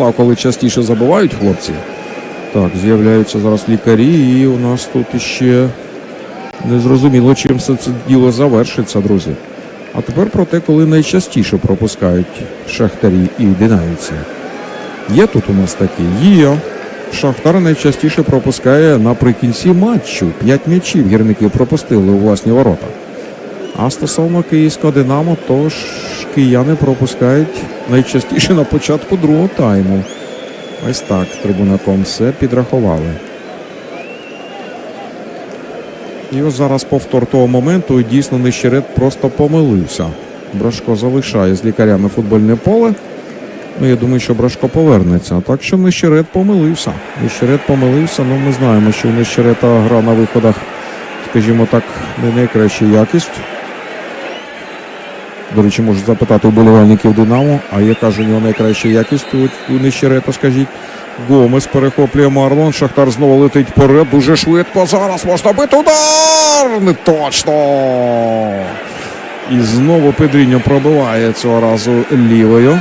А коли частіше забувають хлопці. Так, з'являються зараз лікарі, і у нас тут іще незрозуміло, чим все це діло завершиться, друзі. А тепер про те, коли найчастіше пропускають шахтарі і динамівці. Є тут у нас такі? Є. Шахтар найчастіше пропускає наприкінці матчу. П'ять м'ячів гірники пропустили у власні ворота. А стосовно київського Динамо, то ж кияни пропускають найчастіше на початку другого тайму. Ось так трибунаком все підрахували. І ось зараз повтор того моменту і дійсно Нещерет просто помилився. Брашко залишає з лікарями футбольне поле. Ну, я думаю, що Брашко повернеться. Так що Нещерет помилився. Нещерет помилився. Ну, ми знаємо, що у Нещерета гра на виходах, скажімо так, не найкраща якість. До речі, можу запитати вболівальників Динамо, а яка ж у нього найкраща якість у, у Нещерета, скажіть. Гомес перехоплює Марлон. Шахтар знову летить вперед. Дуже швидко. Зараз можна бити удар. Не точно. І знову Педріньо пробиває цього разу лівою.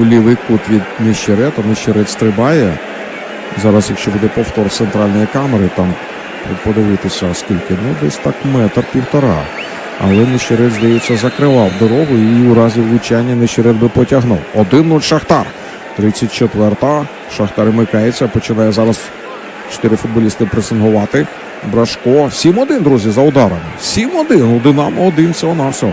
У лівий кут від Нещерета. Нещерет стрибає. Зараз, якщо буде повтор центральної камери, там подивитися, скільки, ну десь так метр півтора. Але Нещерет, здається, закривав дорогу і у разі влучання Нещерет би потягнув. 1-0 Шахтар. 34-та. Шахтар вмикається. Починає зараз чотири футболісти пресингувати. Брашко. 7-1, друзі, за ударами. 7-1. У Динамо 1 всього на всього.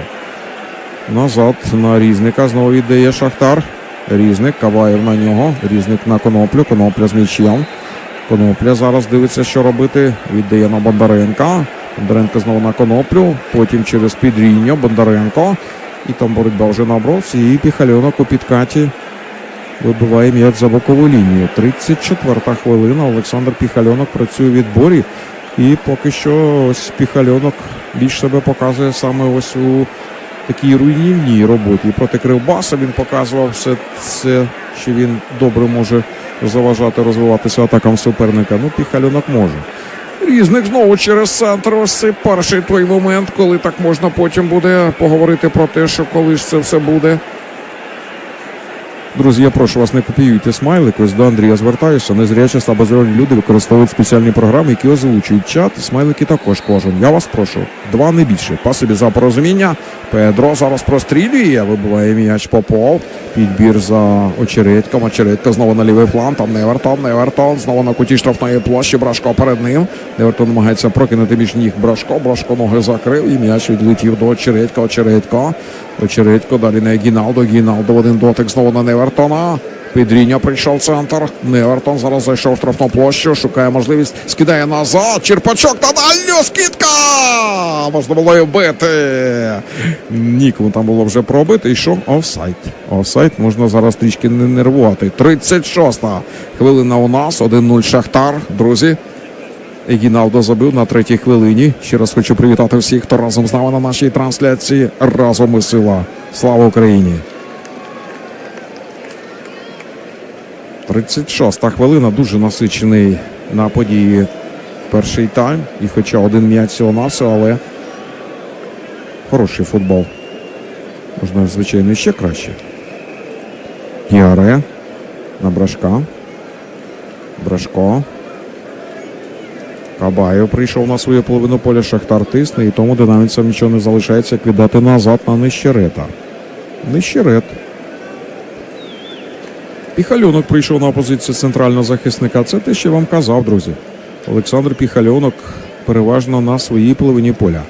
Назад на Різника. Знову віддає Шахтар. Різник. Каваєв на нього. Різник на коноплю. Конопля з м'ячем. Конопля зараз дивиться, що робити. Віддає на Бондаренка. Бондаренко знову на коноплю. Потім через Підріньо. Бондаренко. І там боротьба вже на бровці. І Піхальонок у підкаті вибиває м'яч за бокову лінію. 34-та хвилина. Олександр Піхальонок працює у відборі. І поки що ось Піхальонок більш себе показує саме ось у такій руйнівній роботі. Проти Кривбаса він показував все це, що він добре може заважати розвиватися атакам суперника. Ну, Піхальонок може. Різник знову через центр. Ось перший той момент, коли так можна потім буде поговорити про те, що коли ж це все буде. Друзі, я прошу вас, не копіюйте смайлик. Ось до Андрія звертаюся. Незрячі базарні люди використовують спеціальні програми, які озвучують чат. Смайлики також кожен. Я вас прошу. Два не більше. Пасибі за порозуміння. Педро зараз прострілює. Вибиває м'яч Попов. Підбір за очередьком. Очередька знову на лівий фланг. Там Невертон. Невертон. Знову на куті штрафної площі. Брашко перед ним. Невертон намагається прокинути між ніг Брашко. Брашко ноги закрив. І м'яч відлетів до очередька. Очередько. Очередько. Далі на Гіналдо. Гіналдо один дотик знову на Невертона. Підріння прийшов центр. Невертон зараз зайшов в штрафну площу. Шукає можливість. Скидає назад. Черпачок на дальню. Скидка! Можна було і вбити. Нікому там було вже пробити. І що? Офсайд. Офсайд можна зараз трішки не нервувати. 36-та хвилина у нас. 1-0 Шахтар. Друзі. Егіналдо забив на третій хвилині. Ще раз хочу привітати всіх, хто разом з нами на нашій трансляції. Разом ми сила. Слава Україні! 36-та хвилина. Дуже насичений на події перший тайм. І хоча один м'яч всього навсього, але хороший футбол. Можна, звичайно, ще краще. Кіаре на Брашка. Брашко. Кабаєв прийшов на свою половину поля Шахтар тисне, і тому динамівцям нічого не залишається, як віддати назад на Нещерета. Нещерет. Піхальонок прийшов на позицію центрального захисника. Це те, що я вам казав, друзі. Олександр Піхальонок переважно на своїй половині поля.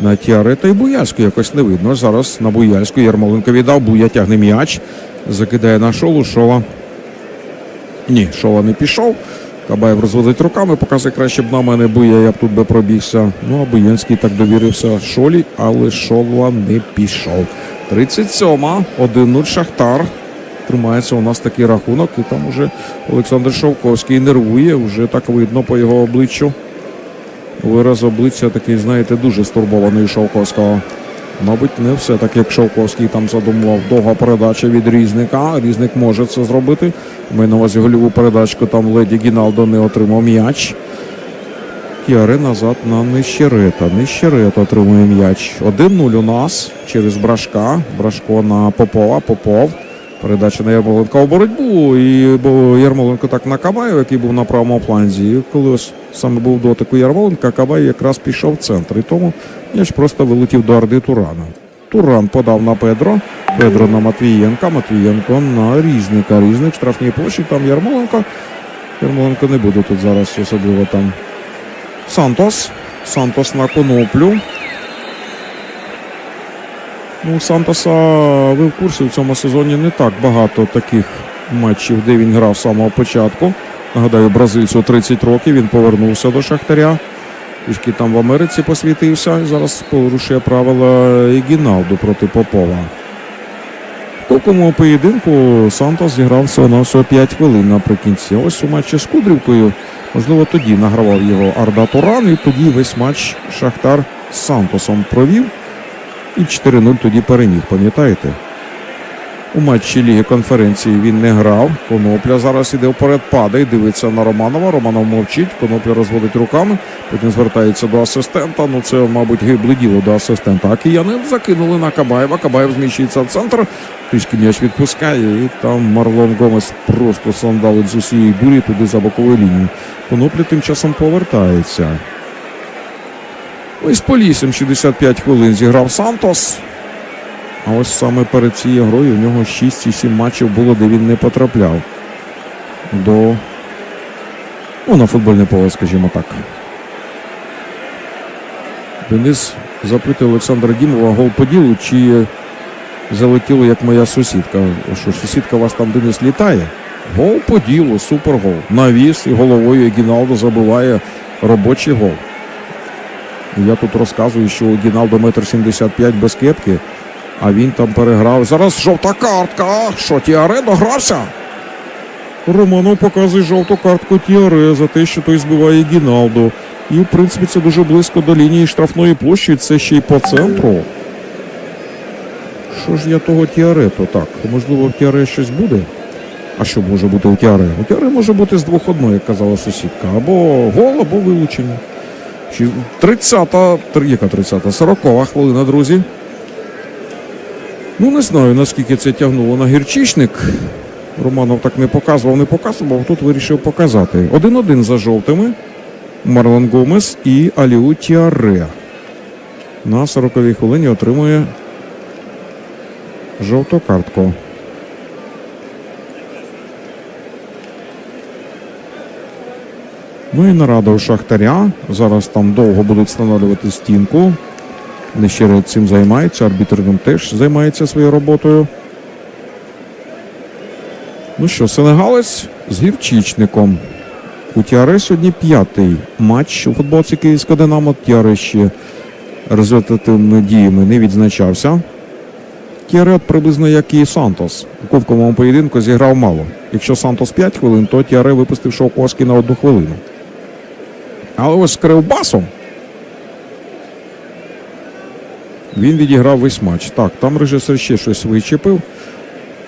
На Тіарета і Буяльську якось не видно. Зараз на Буяльську Ярмоленко віддав. Буя тягне м'яч. Закидає на шолу. Шола. Ні, Шола не пішов. Кабаєв розводить руками, показує краще б на мене Буя, я б тут би пробігся. Ну, а Буянський так довірився Шолі, але Шола не пішов. 37-ма, 1-0 Шахтар. Тримається у нас такий рахунок, і там уже Олександр Шовковський нервує, вже так видно по його обличчю. Вираз обличчя такий, знаєте, дуже стурбований Шовковського. Мабуть, не все так, як Шовковський там задумував. Довга передача від різника. Різник може це зробити. Ми на увазі гольову передачку там леді Гіналдо не отримав м'яч. Кіаре назад на Нещерета. Нещерета отримує м'яч. 1-0 у нас через Брашка. Брашко на Попова. Попов. Передача на Ярмоленка у боротьбу. І Ярмоленко так на Кабаю, який був на правому фланзі. І коли саме був дотик у Ярмоленка, Кабай якраз пішов в центр. І тому м'яч просто вилетів до Орди Турана. Туран подав на Педро. Педро на Матвієнка. Матвієнко на різника. Різник в штрафній площі. Там Ярмоленко. Ярмоленко не буде тут зараз, особливо там. Сантос. Сантос на коноплю. Ну, Сантоса, ви в курсі в цьому сезоні не так багато таких матчів, де він грав з самого початку. Нагадаю, бразильцю 30 років, він повернувся до Шахтаря. Трішки там в Америці посвітився. Зараз порушує правила Ігіналду проти Попова. В такому поєдинку Сантос зіграв всього на всього 5 хвилин наприкінці. Ось у матчі з Кудрівкою, можливо, тоді награвав його Арда Туран, і тоді весь матч Шахтар з Сантосом провів. І 4-0 тоді переміг, пам'ятаєте? У матчі Ліги конференції він не грав. Конопля зараз іде вперед, падає, дивиться на Романова. Романов мовчить, Конопля розводить руками, потім звертається до асистента. Ну це, мабуть, гибле діло до асистента. А кияни закинули на Кабаєва. Кабаєв зміщується в центр. Трішки м'яч відпускає, і там Марлон Гомес просто сандалить з усієї бурі туди за бокову лінію. Конопля тим часом повертається. Ось по лісом 65 хвилин зіграв Сантос. А ось саме перед цією грою у нього 6-7 матчів було, де він не потрапляв до. Ну, на футбольне поле, скажімо так. Денис запитує Олександра Дімова гол по ділу, чи залетіло як моя сусідка. Що сусідка у вас там Денис літає? Гол по ділу, супергол. Навіс і головою Гіналдо забиває робочий гол. Я тут розказую, що Гіналдо метр 75 без кепки, а він там переграв. Зараз жовта картка. Що Тіаре догрався? Романов показує жовту картку Тіаре за те, що той збиває Гіналдо. І, в принципі, це дуже близько до лінії штрафної площі. Це ще й по центру. Що ж я того Тіаре, то так? Можливо, в Тіаре щось буде? А що може бути у Тіаре? У Тіаре може бути з двох одно, як казала сусідка. Або гол, або вилучення. 30-та, яка 30-та? 40-та хвилина, друзі. Ну, не знаю, наскільки це тягнуло на гірчичник. Романов так не показував, не показував, тут вирішив показати. 1-1 за жовтими. Марлон Гомес і Аліу Тіаре. На 40-й хвилині отримує жовту картку. Ну і нарада у Шахтаря. Зараз там довго будуть встановлювати стінку. Нещиро цим займається, арбітр ним теж займається своєю роботою. Ну що, Сенегалець з гірчичником. У Тіаре сьогодні п'ятий матч у футболці Київського Динамо. Тіаре ще результативними діями не відзначався. Тіаре приблизно як і Сантос. У ковковому поєдинку зіграв мало. Якщо Сантос 5 хвилин, то Тіаре випустив Шовковський на одну хвилину. Але ось Кривбасом він відіграв весь матч. Так, там режисер ще щось вичепив.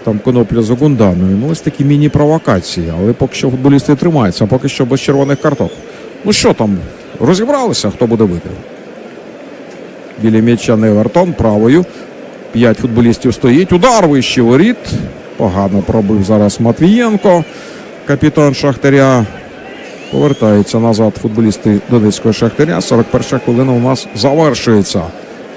Там конопля за Гунданою. Ну, ось такі міні-провокації. Але поки що футболісти тримаються, а поки що без червоних карток. Ну що там, розібралися, хто буде бити? Біля м'яча Невертон правою. П'ять футболістів стоїть. Удар вище воріт. Погано пробив зараз Матвієнко. Капітан Шахтаря. Повертаються назад футболісти Донецького Шахтаря. 41 хвилина у нас завершується.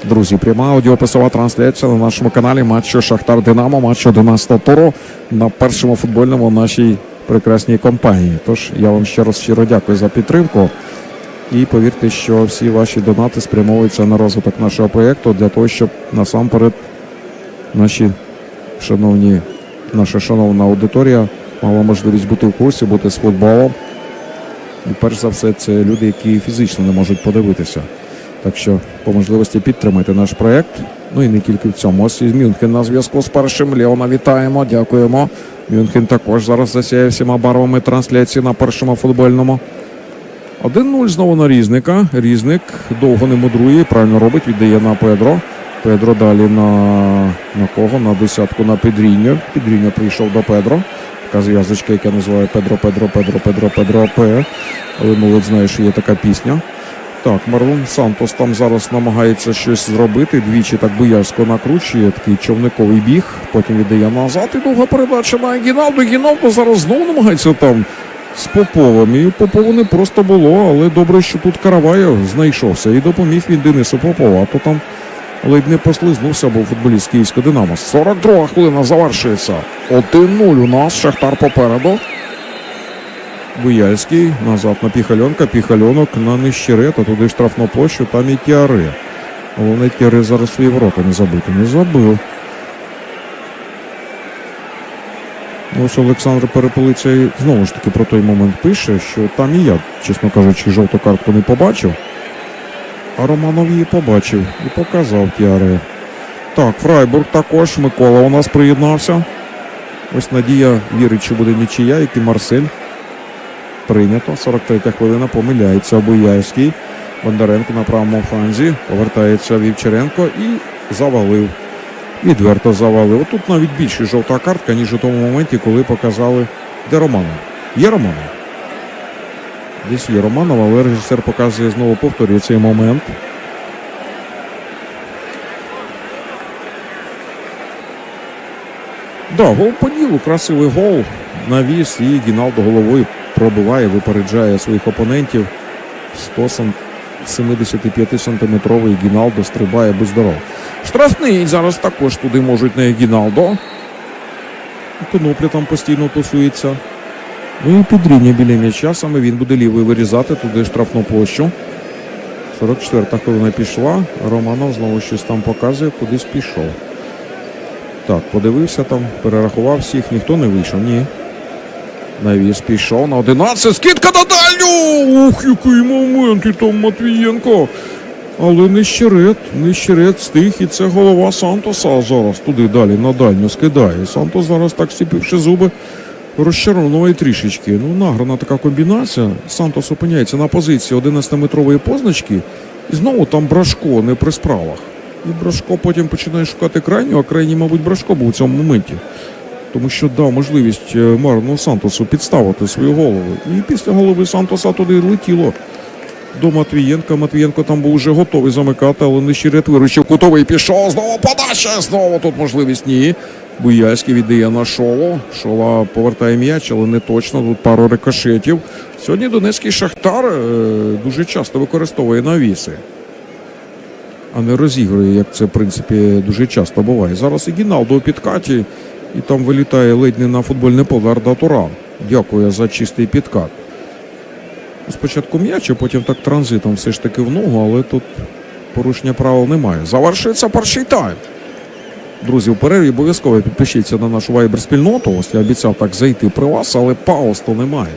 Друзі, пряма аудіописова трансляція на нашому каналі матчу Шахтар Динамо, матч 11 туру на першому футбольному нашій прекрасній компанії. Тож я вам ще раз щиро дякую за підтримку. І повірте, що всі ваші донати спрямовуються на розвиток нашого проєкту для того, щоб насамперед наші шановні, наша шановна аудиторія мала можливість бути в курсі, бути з футболом. І перш за все, це люди, які фізично не можуть подивитися. Так що по можливості підтримайте наш проект. Ну і не тільки в цьому. Ось із Мюнхен на зв'язку з першим. Леона вітаємо, дякуємо. Мюнхен також зараз засяє всіма барвами трансляції на першому футбольному. 1-0 знову на різника. Різник довго не мудрує, правильно робить, віддає на Педро. Педро далі на, на кого? На десятку на Педріньо. Педріньо прийшов до Педро. Така зв'язочка, яка називає Педро, Педро, Педро, Педро, Педро, П. Але молодь знає, що є така пісня. Так, Марлон Сантос там зараз намагається щось зробити. Двічі так боязко накручує, такий човниковий біг, потім віддає назад. І довга передача на Гіналду. Гіналду зараз знову намагається там з Поповим. І Попову не просто було, але добре, що тут Караваєв знайшовся і допоміг він Денису Попову. А то там ледь не послизнувся, був футболіст Київського Динамо. 42 хвилина завершується. 1-0 у нас. Шахтар попереду. Буяльський назад на Піхальонка, Піхальонок на Нищерета, туди штрафну площу, там і Тіари. Головне Тіари зараз свої ворота не забити. Не забив. Ось Олександр Переполиця знову ж таки про той момент пише, що там і я, чесно кажучи, жовту картку не побачив. А Романов її побачив і показав Тіари. Так, Фрайбург також. Микола у нас приєднався. Ось Надія вірить, що буде нічия, як і Марсель. Прийнято. 43 хвилина. Помиляється Обуяйський. Бондаренко на правому фланзі. Повертається Вівчаренко і завалив. Відверто завалив. Тут навіть більше жовта картка, ніж у тому моменті, коли показали, де Романов. Є Романов? Десь є Романов, але режисер показує знову повторює цей момент. Да, гол по ділу, красивий гол. Навіс і Гіналдо головою пробиває, випереджає своїх опонентів. 175 сантиметровий Гіналдо стрибає без дорог. Штрафний зараз також туди можуть на Гіналдо. Конопля там постійно тусується. Ну і підрівня біля м'яча. Саме він буде лівою вирізати туди штрафну площу. 44-та хвилина пішла. Романов знову щось там показує, кудись пішов. Так, подивився там, перерахував всіх, ніхто не вийшов. Ні. Навіс пішов на 11. Скидка на дальню! Ух, який момент і там Матвієнко. Але нещерет, нещерет стих, і це голова Сантоса зараз туди далі на дальню скидає. Сантос зараз так сіпивши зуби, розчаровує трішечки. Ну, награна така комбінація. Сантос опиняється на позиції 11-метрової позначки. І знову там Брашко не при справах. І Брашко потім починає шукати крайню, а крайній, мабуть, Брашко був у цьому моменті. Тому що дав можливість е, Марну Сантосу підставити свою голову. І після голови Сантоса туди летіло до Матвієнка. Матвієнко там був вже готовий замикати, але нещирет виручив кутовий пішов. Знову подача. Знову тут можливість ні. Буяльський віддає на шоло. Шола повертає м'яч, але не точно. Тут пару рикошетів. Сьогодні Донецький Шахтар е, дуже часто використовує навіси. А не розігрує, як це в принципі дуже часто буває. Зараз і Гіналдо у підкаті, і там вилітає ледь не на футбольне поле Арда Туран. Дякую за чистий підкат. Спочатку м'яч, а потім так транзитом все ж таки в ногу, але тут порушення правил немає. Завершується перший тайм. Друзі, в перерві обов'язково підпишіться на нашу вайбер-спільноту. Ось я обіцяв так зайти при вас, але пауз то немає.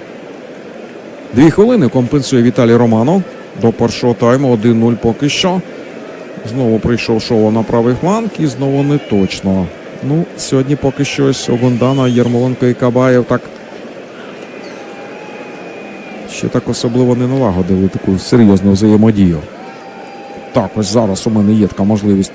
Дві хвилини компенсує Віталій Романов. До першого тайму 1-0 поки що. Знову прийшов шоу на правий фланг і знову не точно. Ну, сьогодні поки щось Огундана, Єрмоленко і Кабаєв так ще так особливо не налагодили таку серйозну взаємодію. Так, ось зараз у мене є така можливість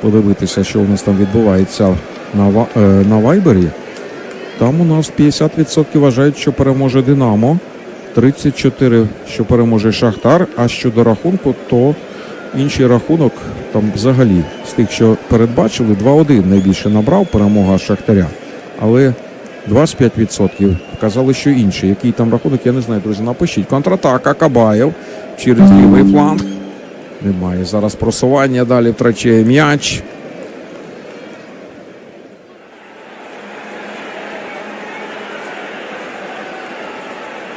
подивитися, що у нас там відбувається на, е, на Вайбері. Там у нас 50% вважають, що переможе Динамо, 34% що переможе Шахтар. А щодо рахунку, то інший рахунок там взагалі з тих, що передбачили, 2-1 найбільше набрав перемога Шахтаря. Але 25% казали, що інший. Який там рахунок, я не знаю, друзі. Напишіть. Контратака Кабаєв через лівий фланг. Немає зараз просування. Далі втрачає м'яч.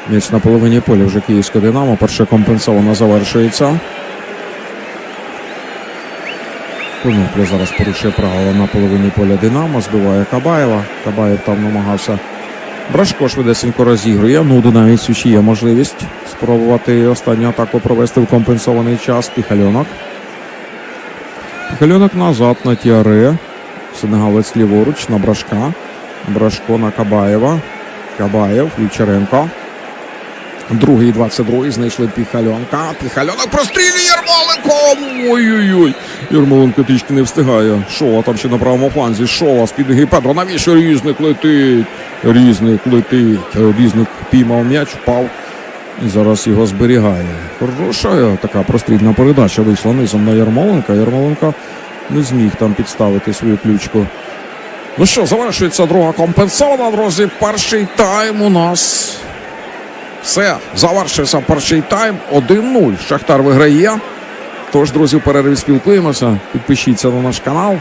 М'яч на половині поля вже київське Динамо. Перша компенсована завершується. Конопля зараз порушує правила на половині поля Динамо, збиває Кабаєва. Кабаєв там намагався. Брашко швидесенько розігрує. Ну, у динамівцю є можливість спробувати останню атаку провести в компенсований час. Піхальонок. Піхальонок назад на Тіаре. Сенегалець ліворуч на Брашка. Брашко на Кабаєва. Кабаєв, Вівчаренко. Другий 22-й знайшли Піхальонка. Піхальонок прострілює Ярмоленко. Ой-ой-ой. Ярмоленко трішки не встигає. Шова там ще на правому фланзі. Шова з-під ноги Петро. Навіщо різник летить? Різник летить. Різник піймав м'яч, впав. І зараз його зберігає. Хороша така прострільна передача вийшла низом на Ярмоленка. Ярмоленко не зміг там підставити свою ключку. Ну що, завершується друга компенсована, друзі. Перший тайм у нас. Все, завершився перший тайм. 1-0. Шахтар виграє. Тож, друзі, в перерві спілкуємося. Підпишіться на наш канал.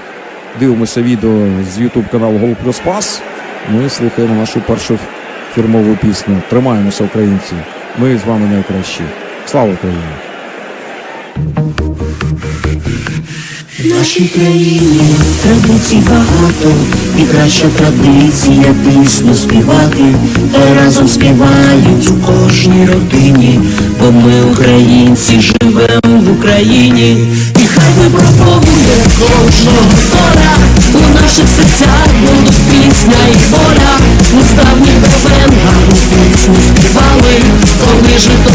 Дивимося відео з YouTube каналу Гол Плюс Пас. Ми слухаємо нашу першу фірмову пісню. Тримаємося, українці. Ми з вами найкращі. Слава Україні! В нашій країні традицій багато, і краща традиція пісню співати, та разом співають у кожній родині, бо ми українці живемо в Україні, і хай випробовує кожного доля, у наших серцях будуть пісня і воля, ми з давніх давен гарну пісню співали, коли жито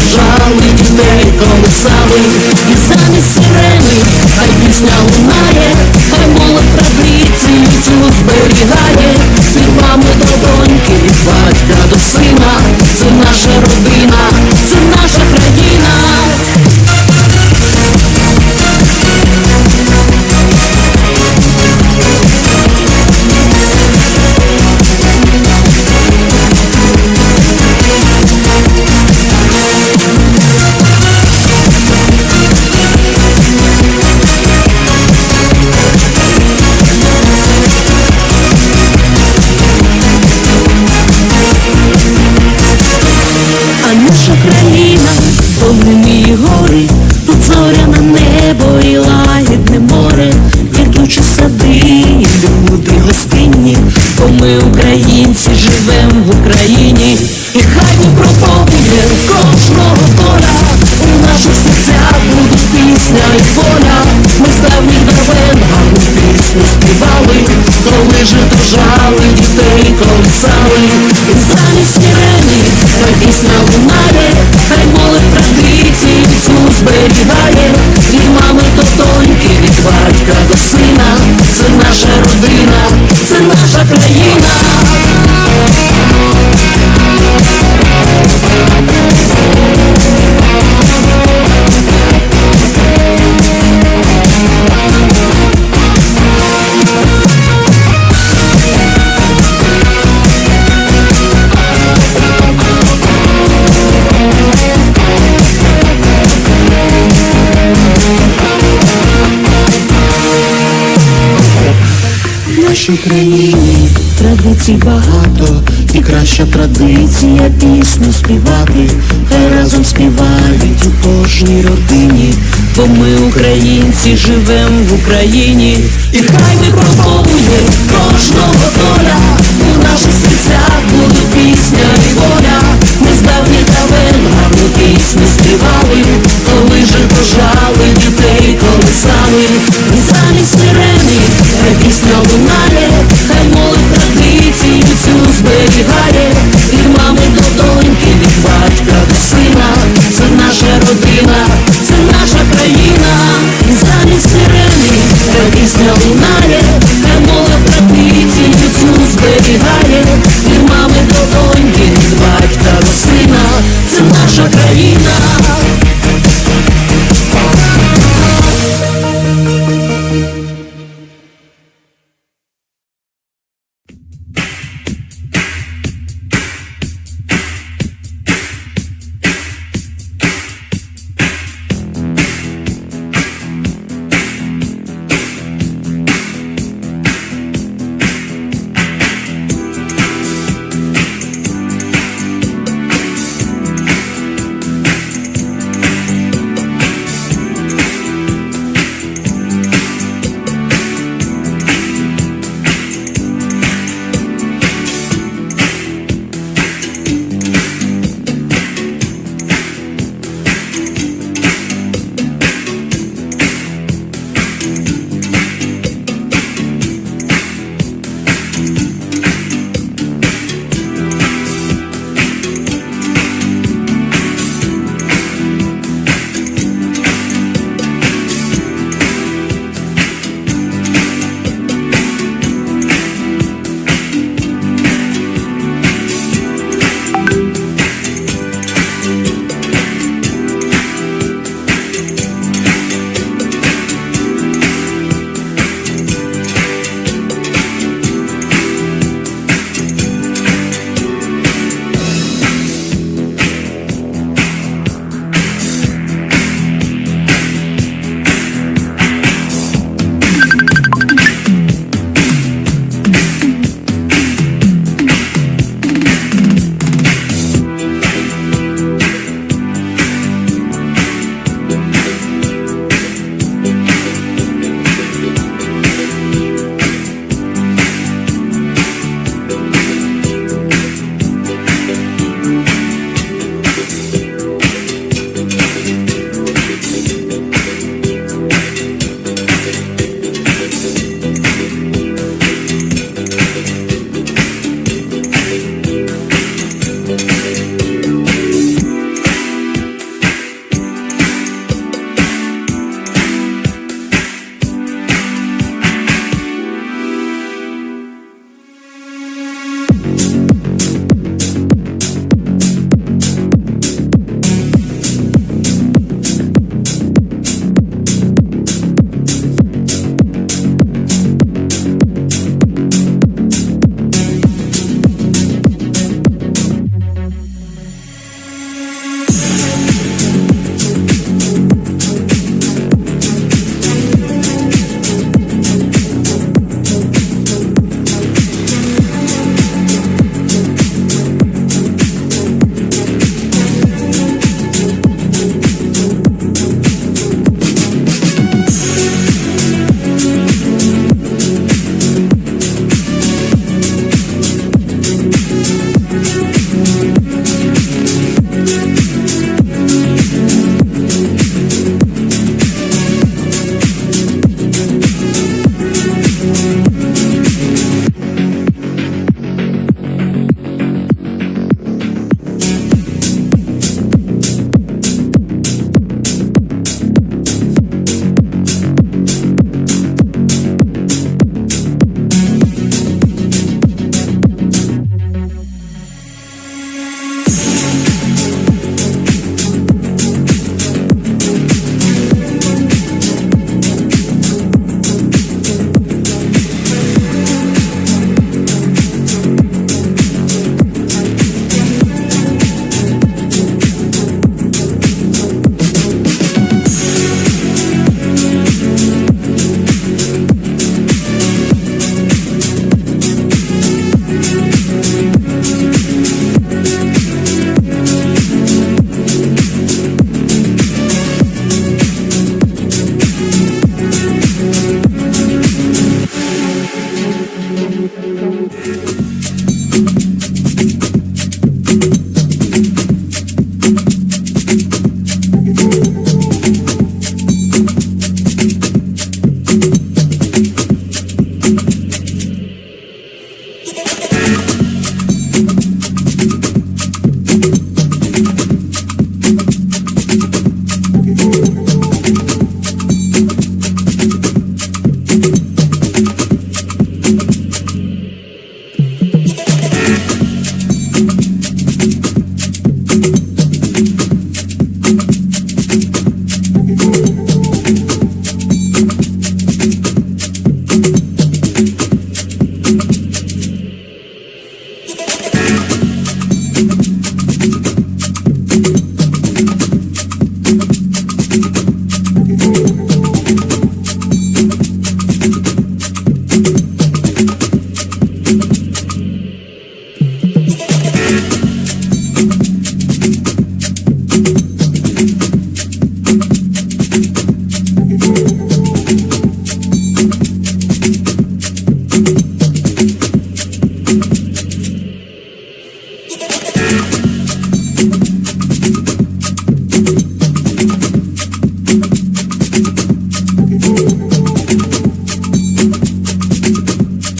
нашій країні. Традицій багато, і краща традиція пісню співати, хай разом співають у кожній родині, бо ми українці живем в Україні, і хай випробовує кожного доля, у наших серцях буде пісня і воля, ми з давніх давен гарну пісню співали, коли жито жали,